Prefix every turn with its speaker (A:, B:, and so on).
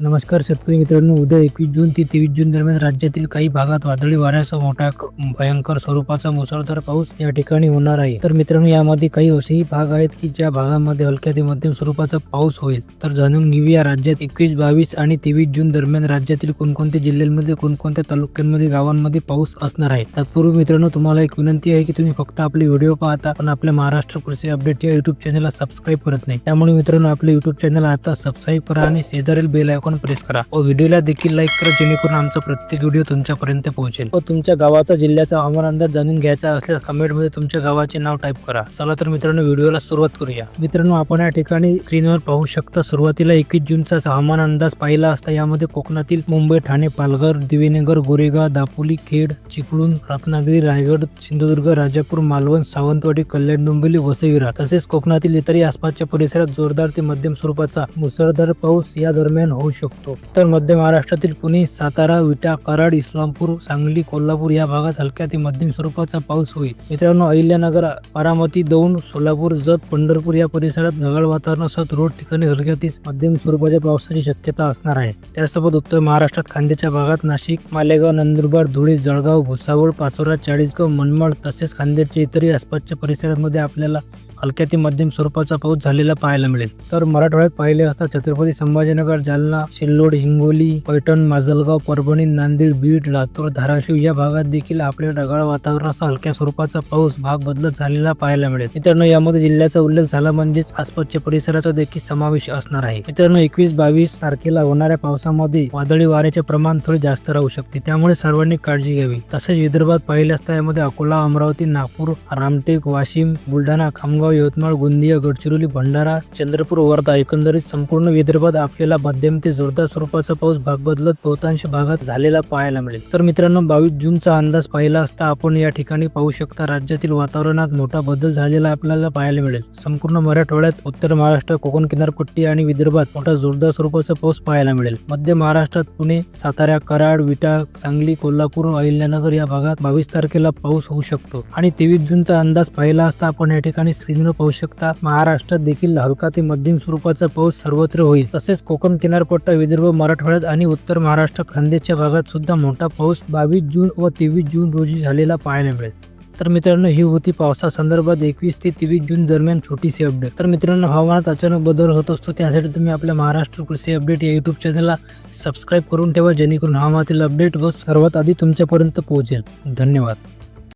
A: नमस्कार शेतकरी मित्रांनो उद्या एकवीस जून ते तेवीस जून दरम्यान राज्यातील काही भागात वादळी वाऱ्यासह मोठा भयंकर स्वरूपाचा मुसळधार पाऊस या ठिकाणी होणार आहे. तर मित्रांनो यामध्ये काही असेही भाग आहेत की ज्या भागामध्ये हलक्या ते मध्यम स्वरूपाचा पाऊस होईल. तर जाणून घेऊया राज्यात एकवीस बावीस आणि तेवीस जून दरम्यान राज्यातील कोणकोणत्या जिल्ह्यांमध्ये कोणकोणत्या तालुक्यांमध्ये गावांमध्ये पाऊस असणार आहे. तत्पूर्वी मित्रांनो तुम्हाला एक विनंती आहे की तुम्ही फक्त आपले व्हिडिओ पाहता पण आपल्या महाराष्ट्र कृषी अपडेट या युट्यूब चॅनलला सबस्क्राईब करत नाही. त्यामुळे मित्रांनो आपले युट्यूब चॅनल आता सबस्क्राईब करा आणि शेजारील बेल आयकॉन प्रेस करा. व व्हिडिओला देखील लाईक करा जेणेकरून आमचा प्रत्येक व्हिडिओ तुमच्यापर्यंत पोहोचेल. व तुमच्या गावाचा जिल्ह्याचा हवामान अंदाज जाणून घ्यायचा असल्यास कमेंटमध्ये तुमच्या गावाचे नाव टाईप करा. चला तर मित्रांनो व्हिडिओला सुरुवात करूया. मित्रांनो आपण या ठिकाणी स्क्रीनवर पाहू शकता सुरुवातीला एकवीस जूनचा हवामान अंदाज पाहिला असता यामध्ये कोकणातील मुंबई ठाणे पालघर दिवेनगर गोरेगाव दापोली खेड चिपळूण रत्नागिरी रायगड सिंधुदुर्ग राजापूर मालवण सावंतवाडी कल्याण डोंबिवली वसई विरार तसेच कोकणातील इतरही आसपासच्या परिसरात जोरदार ते मध्यम स्वरूपाचा मुसळधार पाऊस या दरम्यान होऊ शकतो. तर मध्य महाराष्ट्रातील पुणे सातारा विटा कराड इस्लामपूर सांगली कोल्हापूर या भागात हलक्या ते मध्यम स्वरूपाचा पाऊस होईल. मित्रांनो अहिल्यानगर बारामती दौंड सोलापूर जत पंढरपूर या परिसरात ढगाळ वातावरणासह रोड ठिकाणी हलक्या ते मध्यम स्वरूपाच्या पावसाची शक्यता असणार आहे. त्यासोबत उत्तर महाराष्ट्रात खांद्याच्या भागात नाशिक मालेगाव नंदुरबार धुळे जळगाव भुसावळ पाचोरा चाळीसगाव मनमाड तसेच खांद्याच्या इतरही आसपासच्या परिसरांमध्ये आपल्याला हलक्या ते मध्यम स्वरूपाचा पाऊस झालेला पाहायला मिळेल. तर मराठवाड्यात पाहिले असता छत्रपती संभाजीनगर जालना सिल्लोड हिंगोली पैठण माजलगाव परभणी नांदेड बीड लातूर धाराशिव या भागात देखील आपल्या ढगाळ वातावरणाचा हलक्या स्वरूपाचा पाऊस भाग बदलत झालेला पाहायला मिळेल. मित्रांनो यामध्ये जिल्ह्याचा उल्लेख झाला म्हणजेच आसपासच्या परिसराचा देखील समावेश असणार आहे. मित्रांनो एकवीस बावीस तारखेला होणाऱ्या पावसामध्ये वादळी वाऱ्याचे प्रमाण थोडे जास्त राहू शकते. त्यामुळे सर्वांनी काळजी घ्यावी. तसेच विदर्भात पाहिले असता यामध्ये अकोला अमरावती नागपूर रामटेक वाशिम बुलढाणा खामगाव यवतमाळ गोंदिया गडचिरोली भंडारा चंद्रपूर वर्धा एकंदरीत संपूर्ण विदर्भात आपल्याला मध्यम ते जोरदार स्वरूपाचा पाऊस भाग बदलत बहुतांश भागात झालेला पाहायला मिळेल. तर मित्रांनो बावीस जूनचा अंदाज पाहिला असता आपण या ठिकाणी पाहू शकता राज्यातील वातावरणात मोठा बदल झालेला आपल्याला पाहायला मिळेल. संपूर्ण मराठवाड्यात उत्तर महाराष्ट्र कोकण किनारपट्टी आणि विदर्भात मोठा जोरदार स्वरूपाचा पाऊस पाहायला मिळेल. मध्य महाराष्ट्रात पुणे सातारा कराड विटा सांगली कोल्हापूर अहिल्यानगर या भागात बावीस तारखेला पाऊस होऊ शकतो. आणि तेवीस जूनचा अंदाज पाहिला असता आपण या ठिकाणी स्क्रीनवर पाहू शकता. महाराष्ट्रात देखील हलका ते मध्यम स्वरूपाचा पाऊस सर्वत्र होईल. तसेच कोकण किनारपट्टा विदर्भ मराठवाड्यात आणि उत्तर महाराष्ट्र खानदेशच्या भागात सुद्धा मोठा पाऊस बावीस जून व तेवीस जून रोजी झालेला पाहायला मिळेल. तर मित्रांनो ही होती पावसासंदर्भात एकवीस ते तेवीस जून दरम्यान छोटीशी अपडेट तर मित्रांनो हवामानात अचानक बदल होत असतो त्यासाठी तुम्ही आपल्या महाराष्ट्र कृषी अपडेट या युट्यूब चॅनलला सबस्क्राईब करून ठेवा जेणेकरून हवामानातील अपडेट व सर्वात आधी तुमच्यापर्यंत पोहोचेल. धन्यवाद.